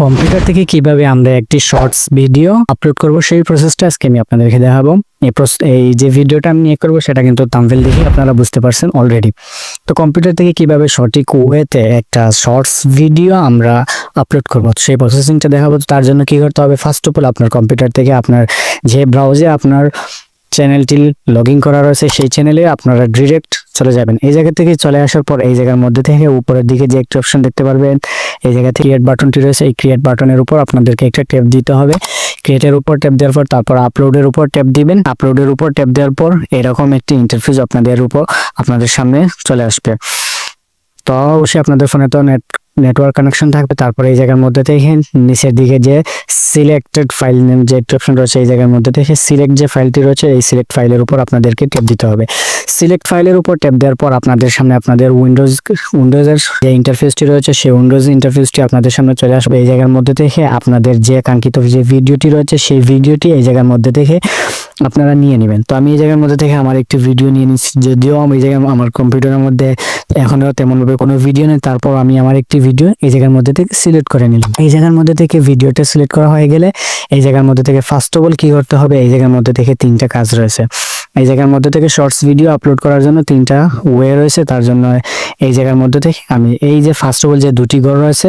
Computer থেকে কীভাবে আমরা একটি শর্টস ভিডিও আপলোড করব সেই প্রসেসটা আজকে আমি আপনাদেরকে দেখাবো। এই এই যে ভিডিওটা আমি নিয়ে করব সেটা কিন্তু থাম্বনেল দেখে আপনারা বুঝতে পারছেন অলরেডি তো কম্পিউটার থেকে কীভাবে সঠিক ওয়েতে একটা শর্টস ভিডিও আমরা আপলোড করব, সেই প্রসেসিংটা দেখাবো। তার জন্য কি করতে হবে? ফার্স্ট অফ অল আপনার কম্পিউটার থেকে আপনার যে ব্রাউজে আপনার চ্যানেলটি লগ করা রয়েছে, সেই চ্যানেলে আপনারা ডিরেক্ট চলে যাবেন। এই জায়গা থেকে চলে আসার পর এই জায়গার মধ্যে থেকে উপরের দিকে যে একটি অপশন দেখতে পারবেন, এই জায়গা থেকে ক্রিয়েট বাটনটি রয়েছে, এই ক্রিয়েট বাটনের উপর আপনাদেরকে একটা ট্যাপ দিতে হবে। ক্রিয়েটের উপর ট্যাপ দেওয়ার পর তারপর আপলোডের উপর ট্যাপ দিবেন। আপলোডের উপর ট্যাপ দেওয়ার পর এরকম একটি ইন্টারফেস আপনাদের উপর, আপনাদের সামনে চলে আসবে। তো অবশ্যই আপনাদের ফোনে তো নেট নেটওয়ার্ক কানেকশন থাকবে, তারপরে এই জায়গার মধ্যে থেকে নিচের দিকে যে সিলেক্টেড ফাইল নেম যে অপশন রয়েছে, এই জায়গার মধ্যে থেকে সিলেক্ট যে ফাইলটি রয়েছে, এই সিলেক্ট ফাইলের উপর আপনাদেরকে ট্যাপ দিতে হবে। সিলেক্ট ফাইলের উপর ট্যাপ দেওয়ার পর আপনাদের সামনে আপনাদের উইন্ডোজ উইন্ডোজের যে ইন্টারফেসটি রয়েছে, সেই উইন্ডোজ ইন্টারফেসটি আপনাদের সামনে চলে আসবে। এই জায়গার মধ্যে থেকে আপনাদের যে কাঙ্ক্ষিত যে ভিডিওটি রয়েছে, সেই ভিডিওটি এই জায়গার মধ্যে থেকে আপনারা নিয়ে নেবেন। তো আমি এই জায়গার মধ্যে থেকে আমার একটি ভিডিও নিয়ে নিচ্ছি। যদিও আমি এই জায়গায় আমার কম্পিউটারের মধ্যে এখনও তেমনভাবে কোনো ভিডিও নেই, তারপর আমি আমার একটি ভিডিও এই জায়গার মধ্যে থেকে সিলেক্ট করে নিলাম। এই জায়গার মধ্যে থেকে ভিডিওটা সিলেক্ট করা হয়ে গেলে এই জায়গার মধ্যে থেকে ফার্স্ট অফ অল কি করতে হবে? এই জায়গার মধ্যে থেকে তিনটা কাজ রয়েছে। এই জায়গার মধ্যে থেকে শর্টস ভিডিও আপলোড করার জন্য তিনটা ওয়ে রয়েছে। তার জন্য এই জায়গার মধ্যে থেকে আমি এই যে ফার্স্ট অফ অল যে দুটি ঘর রয়েছে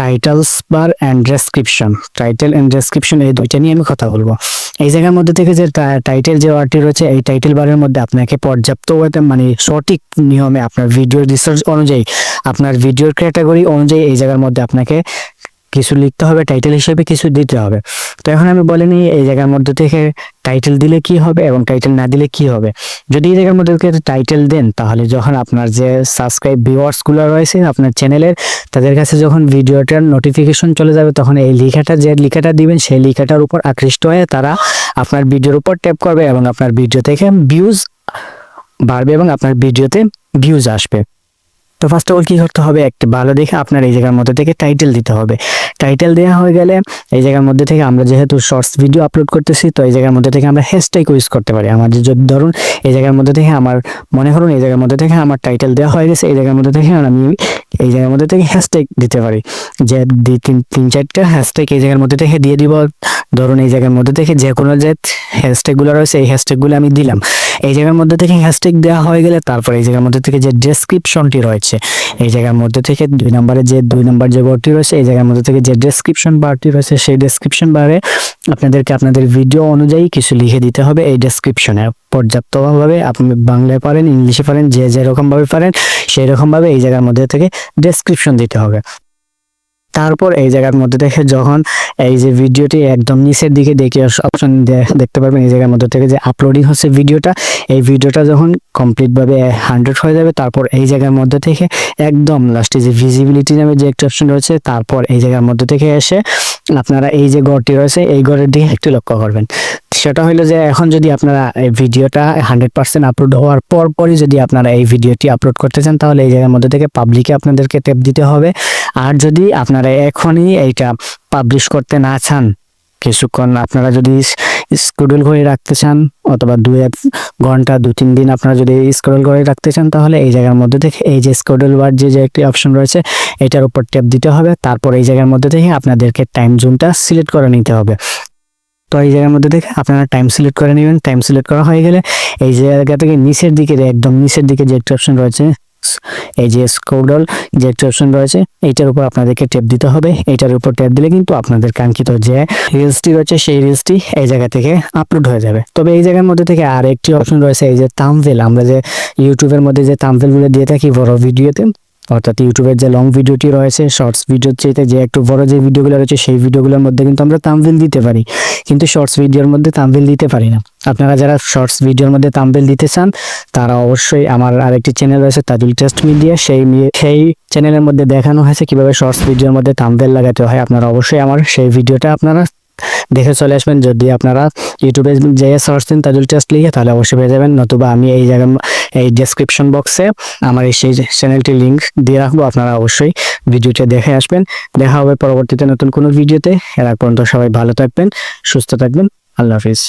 titles bar and description title and description এই দুইটা নিয়ে আমি কথা বলব। এই জায়গার মধ্যে থেকে যে টাইটেল যে ওয়ার্ডটি রয়েছে, এই টাইটেল বারের মধ্যে আপনাকে পর্যাপ্ত মানে সঠিক নিয়মে আপনার ভিডিওর রিসার্চ অনুযায়ী, আপনার ভিডিওর ক্যাটাগরি অনুযায়ী এই জায়গার মধ্যে আপনাকে কিছু লিখতে হবে টাইটেল হিসেবে কিছু দিতে হবে। তো এখন আমি বলে নিই, এই জায়গার মধ্যে থেকে টাইটেল দিলে কি হবে এবং টাইটেল না দিলে কি হবে? যদি এই জায়গার মধ্যে টাইটেল দেন, তাহলে যখন আপনার যে সাবস্ক্রাইব ভিউয়ার্সগুলো রয়েছে আপনার চ্যানেলের তাদের কাছে যখন ভিডিওটার নোটিফিকেশন চলে যাবে, তখন এই লেখাটা যে লেখাটা দিবেন, সেই লেখাটার উপর আকৃষ্ট হয়ে তারা আপনার ভিডিওর উপর ট্যাপ করবে এবং আপনার ভিডিও থেকে ভিউজ বাড়বে এবং আপনার ভিডিওতে ভিউজ আসবে। তো ফার্স্ট অফ অল কি করতে হবে? একটি ভালো দেখে আপনার এই জায়গার মধ্যে থেকে টাইটেল দিতে হবে। টাইটেল দেওয়া হয়ে গেলে এই জায়গার মধ্যে থেকে আমরা যেহেতু শর্টস ভিডিও আপলোড করতেছি, তো এই জায়গার মধ্যে থেকে আমরা হ্যাশট্যাগ ইউজ করতে পারি। আমার যদি ধরুন এই জায়গার মধ্যে থেকে আমার, মনে করুন এই জায়গার মধ্যে থেকে আমার টাইটেল দেওয়া হয়ে গেছে, এই জায়গার মধ্যে থেকে আমি এই জায়গার মধ্যে থেকে হ্যাশট্যাগ দিতে পারি। যে তিন তিন চারটা হ্যাশট্যাগ এই জায়গার মধ্যে থেকে দিয়ে দিব। ধরুন এই জায়গার মধ্যে থেকে যে কোনো যে হ্যাশট্যাগুলো রয়েছে, এই হ্যাশট্যাগুলো আমি দিলাম। এই জায়গার মধ্যে থেকে হ্যাশট্যাগ দেওয়া হয়ে গেলে তারপর এই জায়গার মধ্যে থেকে যে ডেসক্রিপশনটি রয়েছে, এই জায়গার মধ্যে থেকে দুই নম্বরে যে দুই নম্বর যে বারটি রয়েছে, এই জায়গার মধ্যে থেকে যে ডেসক্রিপশন বারটি রয়েছে, সেই ডেসক্রিপশন বারে আপনাদেরকে আপনাদের ভিডিও অনুযায়ী কিছু লিখে দিতে হবে এই ডেসক্রিপশনে পর্যাপ্তভাবে আপনি বাংলায় পারেন ইংলিশে পারেন যে যেরকম ভাবে পারেন সেই রকম ভাবে এই জায়গার মধ্যে থেকে ডেসক্রিপশন দিতে হবে। তারপর এই জায়গার মধ্যে থেকে যখন এই যে ভিডিওটি একদম নিচের দিকে দেখে অপশন দেখতে পারবেন, এই জায়গার মধ্যে থেকে যে আপলোডিং হচ্ছে ভিডিওটা, এই ভিডিওটা যখন কমপ্লিটভাবে হান্ড্রেড হয়ে যাবে, তারপর এই জায়গার মধ্যে থেকে একদম লাস্টে যে ভিজিবিলিটি নামে যে একটা অপশন রয়েছে, তারপর এই জায়গার মধ্যে থেকে এসে আপনারা এই যে গড়টি রয়েছে, এই গড়ের দিকে একটু লক্ষ্য করবেন। সেটা হলো যে এখন যদি আপনারা এই ভিডিওটা হান্ড্রেড পার্সেন্ট আপলোড হওয়ার পর পরই যদি আপনারা এই ভিডিওটি আপলোড করতে চান, তাহলে এই জায়গার মধ্যে থেকে পাবলিকে আপনাদেরকে ট্যাপ দিতে হবে। আর যদি আপনারা এখনই এইটা পাবলিশ করতে না চান, কিছুক্ষণ আপনারা যদি স্কুডুল করে রাখতে চান, অথবা দু এক ঘণ্টা, দু তিন দিন আপনারা যদি স্ক্রল করে রাখতে চান, তাহলে এই জায়গার মধ্যে থেকে, এই যে স্কুডুল বার যে যে একটি অপশন রয়েছে, এটার উপর ট্যাপ দিতে হবে। তারপর এই জায়গার মধ্যে থেকে আপনাদেরকে টাইম জোনটা সিলেক্ট করে নিতে হবে। তো এই জায়গার মধ্যে থেকে আপনারা টাইম সিলেক্ট করে নেবেন। টাইম সিলেক্ট করা হয়ে গেলে এই জায়গা থেকে নিচের দিকে একদম নিচের দিকে যে একটা অপশন রয়েছে এই যে স্কোডল যে একটা অপশন রয়েছে, এইটার উপর আপনাদেরকে টেপ দিতে হবে। এইটার উপর টেপ দিলে কিন্তু আপনাদের কাঙ্ক্ষিত যে রিলসটি রয়েছে, সেই রিলসটি এই জায়গা থেকে আপলোড হয়ে যাবে। তবে এই জায়গার মধ্যে থেকে আর একটি অপশন রয়েছে, এই যে তামভেল আমরা যে ইউটিউবের মধ্যে যে তামভেলগুলো দিয়ে থাকি বড় ভিডিওতে অর্থাৎ ইউটিউবের যে লং ভিডিওটি রয়েছে শর্টস ভিডিওর চাইতে যে একটু বড় যে ভিডিওগুলো রয়েছে, সেই ভিডিওগুলোর মধ্যে কিন্তু আমরা তামভিল দিতে পারি। কিন্তু শর্টস ভিডিওর মধ্যে তামভিল দিতে পারি না। আপনারা যারা শর্টস ভিডিওর মধ্যে তামভিল দিতে চান, তারা অবশ্যই আমার আরেকটি চ্যানেল রয়েছে, তাজুল টেস্ট মিডিয়া সেই সেই চ্যানেলের মধ্যে দেখানো হয়েছে কীভাবে শর্টস ভিডিওর মধ্যে তামভিল লাগাতে হয়। আপনারা অবশ্যই আমার সেই ভিডিওটা আপনারা দেখে চলে আসবেন। যদি আপনারা ইউটিউবে যেয়ে সার্চ দিন তাজুল টেস্ট লিখে তাহলে অবশ্যই পেয়ে যাবেন। নতুবা আমি এই জায়গায় এই ডেসক্রিপশন বক্সে আমার এই সেই চ্যানেলটির লিঙ্ক দিয়ে রাখব। আপনারা অবশ্যই ভিডিওটা দেখে আসবেন। দেখা হবে পরবর্তীতে নতুন কোনো ভিডিওতে। এর পর্যন্ত সবাই ভালো থাকবেন, সুস্থ থাকবেন। আল্লাহ হাফিজ।